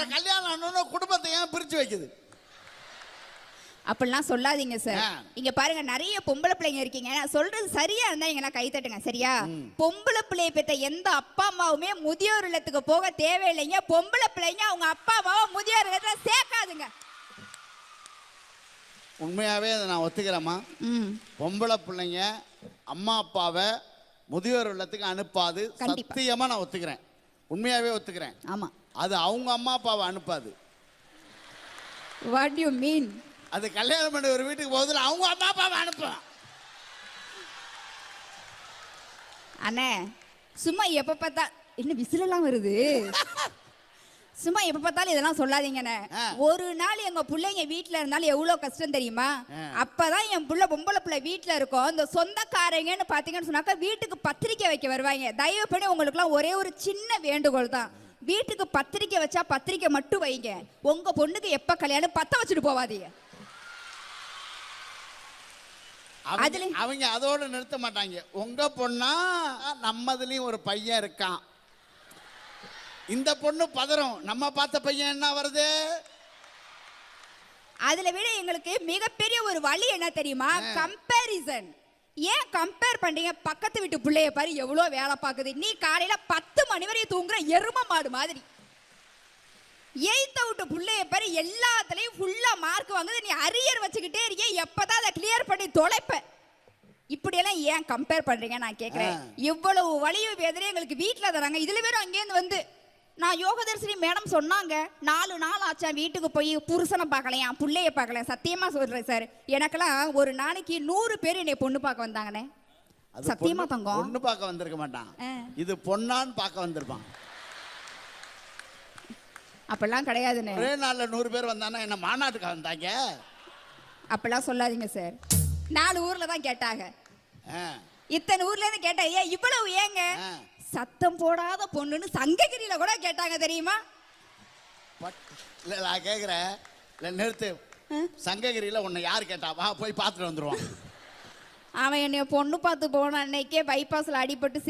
அப்புறம் கல்யாணம் ஆனோன்னு குடும்பத்தை ஏன் பிரிச்சு வைக்குது? அப்படிலாம் சொல்லாதீங்க சார். இங்க பாருங்க நிறைய பொம்பளை பிள்ளைங்க இருக்கீங்க. நான் சொல்றது சரியா இருந்தா எங்கெல்லாம் கை தட்டுங்க சரியா? பொம்பளை பிள்ளைய பெத்த எந்த அப்பா அம்மாவுமே முதியோர் இல்லத்துக்கு போக தேவையில்லைங்க. பொம்பளை பிள்ளைங்க அவங்க அப்பா அம்மாவை முதியோர் இல்லத்துல சேர்க்காதுங்க. உண்மையாவே அதை நான் ஒத்துக்கிறேம்மா. பொம்பளை பிள்ளைங்க அம்மா அப்பாவை முதியோர் இல்லத்துக்கு அனுப்பாது. சத்தியமா நான் ஒத்துக்கிறேன். உண்மையாவே ஒத்துக்கிறேன். ஆமா. அது அவங்க அம்மா அப்பாவை அனுப்பாது. வாட் யூ மீன் அது கல்யாணம் பண்ணி ஒரு வீட்டுக்கு போகுதுல அவங்க அம்மா அப்பாவை அனுப்பும் அண்ணே சும்மா எப்ப பார்த்தா என்ன விசிலெல்லாம் வருது? சும்மா எப்ப பார்த்தாலும் இதெல்லாம் சொல்லாதீங்கண்ணே ஆ. ஒரு நாள் எங்க பிள்ளைங்க வீட்ல இருந்தாலும் எவ்வளவு கஷ்டம் தெரியுமா. அப்பதான் என் புள்ள பொம்பளை பிள்ளை வீட்ல இருக்கும். இந்த சொந்தக்காரங்கன்னு பாத்தீங்கன்னு சொன்னாக்கா வீட்டுக்கு பத்திரிக்கை வைக்க வருவாங்க. தயவு பண்ணி உங்களுக்குலாம் ஒரே ஒரு சின்ன வேண்டுகோள் தான். வீட்டுக்கு பத்திரிக்கை வச்சா பத்திரிக்கை மட்டும் வைங்க. உங்க பொண்ணுக்கு எப்ப கல்யாணம்? பத்த வச்சுட்டு போவாதீங்க. அதுல- அவங்க அதோட நிறுத்த மாட்டாங்க. உங்க பொண்ணா நம்மதுலயும் ஒரு பையன் இருக்கான். இந்த பொண்ணு பதறும். நம்ம பார்த்த பையன் என்ன வருது? அதுல விட எங்களுக்கு மிகப்பெரிய ஒரு வழி என்ன தெரியுமா? கம்பேரிசன் ஏன் கம்பேர் பண்றீங்க? பக்கத்து வீட்டு பிள்ளைய பாரு எவ்வளவு வேலை பார்க்குது. நீ காலையில பத்து மணி வரையும் தூங்குற எரும மாடு மாதிரி. எய்த்த விட்டு பிள்ளைய பாரு எல்லாத்துலயும் ஃபுல்லா மார்க் வாங்குது. நீ அரியர் வச்சுக்கிட்டே இருக்கிய எப்பதான் அதை கிளியர் பண்ணி தொலைப்ப. இப்படியெல்லாம் ஏன் கம்பேர் பண்றீங்க நான் கேக்குறேன். ஆ. இவ்வளவு வலியும் வேதனையும் எங்களுக்கு வீட்ல தராங்க. இதுல வேற அங்கேருந்து வந்து நான் யோகதர்சினி மேடம் சொன்னாங்க நாலு நாள் ஆச்சா வீட்டுக்கு போய் புருஷனை பார்க்கலையா? புள்ளைய பார்க்கல. சத்தியமா சொல்றேன் சார். எனக்கெல்லாம் ஒரு நாளைக்கு நூறு பேர் என்னை பொண்ணு பார்க்க வந்தாங்கண்ணே. சத்தியமா தங்கம். பொண்ணு பார்க்க வந்திருக்க மாட்டான். இது பொண்ணான்னு பார்க்க வந்திருப்பான். அப்பெல்லாம் கிடையாதுண்ணே. ஒரே நாள்ல நூறு பேர் வந்தானா என்ன மாநாட்டுக்கு வந்தாங்க? அப்பெல்லாம் சொல்லாதீங்க சார். நாலு ஊர்ல தான் கேட்டாங்க. இத்தனை ஊர்ல இருந்து கேட்டா ஏன் இவ்வளவு ஏங்க. சத்தம் போடாத பொண்ணுன்னு சங்ககிரியில கூட கேட்டாங்க தெரியுமா? இல்ல நான் கேக்குறேன். இல்ல நிறுத்து. சங்ககிரியில உன்னை யார் கேட்டா? வா போய் பார்த்துட்டு வந்துருவான். அவன் என்னைய பொண்ணு பார்த்து போன அன்னைக்கே பைபாஸ்ல அடிபட்டு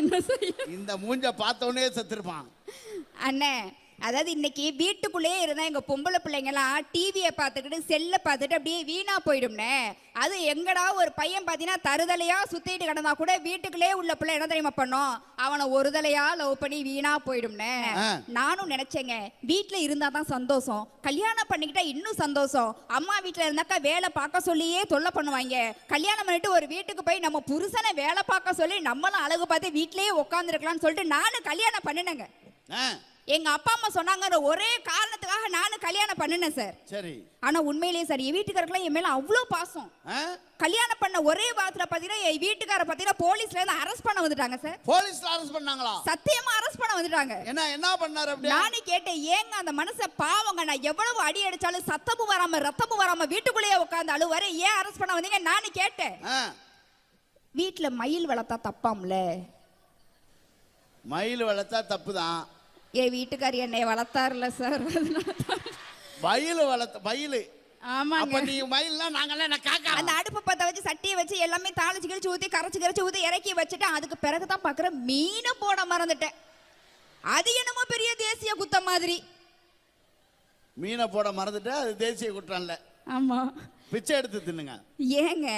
என்ன செய்ய இந்த மூஞ்ச பார்த்த உடனே செத்துருப்பான். அண்ணே அதாவது இன்னைக்கு வீட்டுக்குள்ளேயே இருந்தா எங்க பொம்பளை பிள்ளைங்கலாம் டிவியை பார்த்துக்கிட்டு செல்லை பார்த்துட்டு அப்படியே வீணா போயிடும்னே. அது எங்கடா ஒரு பையன் பார்த்தீங்கன்னா தருதலையா சுத்திட்டு கிடந்தா கூட வீட்டுக்குள்ளே உள்ள பிள்ளை என்ன தெரியுமா பண்ணும்? அவனை ஒரு தலையா லவ் பண்ணி வீணா போயிடும்னே. நானும் நினைச்சேங்க வீட்ல இருந்தா தான் சந்தோஷம். கல்யாணம் பண்ணிக்கிட்டா இன்னும் சந்தோஷம். அம்மா வீட்ல இருந்தாக்கா வேலை பார்க்க சொல்லியே தொல்லை பண்ணுவாங்க. கல்யாணம் பண்ணிட்டு ஒரு வீட்டுக்கு போய் நம்ம புருஷனை வேலை பார்க்க சொல்லி நம்மளும் அழகு பார்த்து வீட்லயே உட்காந்துருக்கலாம்னு சொல்லிட்டு நானும் கல்யாணம் பண்ணினேங்க. எங்க அப்பா அம்மா சொன்னாங்கன்ற ஒரே காரணத்துக்காக நானும் கல்யாணம் பண்ணினேன் சார் சரி. ஆனா உண்மையிலேயே சார் என் வீட்டுக்காரருக்குலாம் என் மேல அவ்வளோ பாசம்? கல்யாணம் பண்ண ஒரே வாரத்துல பாத்தீங்கன்னா என் வீட்டுக்கார பாத்தீங்கன்னா போலீஸ்ல இருந்து அரெஸ்ட் பண்ண வந்துட்டாங்க சார் போலீஸ்ல அரெஸ்ட் பண்ணாங்களா? சத்தியமா அரெஸ்ட் பண்ண வந்துட்டாங்க. என்ன என்ன பண்ணாரு அப்படி கேட்டேன் ஏங்க அந்த மனுஷ பாவங்க நான் எவ்வளவு அடி அடிச்சாலும் சத்தமும் வராம ரத்தமும் வராம வீட்டுக்குள்ளேயே உட்காந்து அழுவாரு ஏன் அரெஸ்ட் பண்ண வந்தீங்க? நானும் கேட்டேன். வீட்டுல மயில் வளர்த்தா தப்பாம்ல? மயில் வளர்த்தா தப்பு தான் என் வீட்டுக்காரி என்னை வளர்த்தாருல சார் மயில் வளர்த்த மயில் ஆமாங்க. நீ மயில்னா நாங்கெல்லாம் என்ன காக்கா? அந்த அடுப்பு பத்த வச்சு சட்டியை வச்சு எல்லாமே தாளிச்சு கிழிச்சு ஊத்தி கரைச்சு கரைச்சு ஊத்தி இறக்கி வச்சுட்டேன் அதுக்கு பிறகு தான் பாக்குறேன் மீனை போட மறந்துட்டேன். அது என்னமோ பெரிய தேசிய குத்தம் மாதிரி. மீனை போட மறந்துட்டு அது தேசிய குற்றம் இல்ல. ஆமா. பிச்சை எடுத்து தின்னுங்க. ஏங்க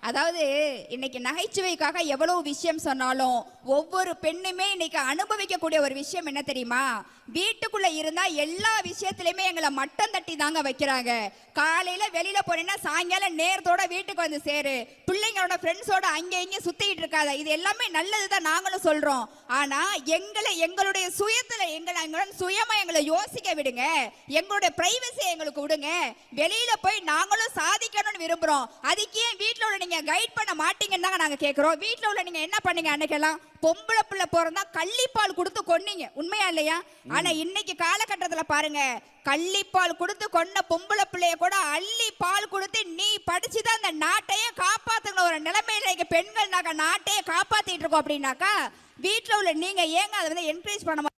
அதாவது இன்னைக்கு நகைச்சுவைக்காக எவ்வளவு விஷயம் சொன்னாலும் ஒவ்வொரு பெண்ணுமே இன்னைக்கு அனுபவிக்கக்கூடிய ஒரு விஷயம் என்ன தெரியுமா? வீட்டுக்குள்ள இருந்தா எல்லா விஷயத்திலயுமே எங்களை மட்டம் தட்டி தாங்க வைக்கிறாங்க. காலையில வெளியில போனீங்கன்னா சாயங்காலம் நேரத்தோட வீட்டுக்கு வந்து சேரு. பிள்ளைங்களோட ஃப்ரெண்ட்ஸோட அங்கே இங்கே சுத்திட்டு இருக்காத. இது எல்லாமே நல்லதுதான் நாங்களும் சொல்றோம். ஆனா எங்களை எங்களுடைய சுயத்துல எங்களை எங்களுடன் சுயமா எங்களை யோசிக்க விடுங்க. எங்களுடைய பிரைவசியை எங்களுக்கு விடுங்க. வெளியில போய் நாங்களும் சாதிக்கணும்னு விரும்புறோம். அதுக்கு ஏன் வீட்ல உள்ள நீங்க கைட் பண்ண மாட்டீங்கன்னு தாங்க நாங்க கேக்குறோம். வீட்ல உள்ள நீங்க என்ன பண்ணீங்க அன்னைக்கெல்லாம்? பொம்பளை பிள்ளை பிறந்தா கள்ளிப்பால் கொடுத்து கொன்னீங்க. உண்மையா இல்லையா? ஆனா இன்னைக்கு காலகட்டத்துல பாருங்க கள்ளிப்பால் கொடுத்து கொன்ன பொம்பளை பிள்ளைய கூட அள்ளி பால் கொடுத்து நீ படிச்சுதான் அந்த நாட்டையே காப்பாத்துங்கிற ஒரு நிலைமையில பெண்கள் நாங்க நாட்டையே காப்பாத்திட்டு இருக்கோம் அப்படின்னாக்கா வீட்ல உள்ள நீங்க ஏங்க அதை வந்து என்கரேஜ் பண்ண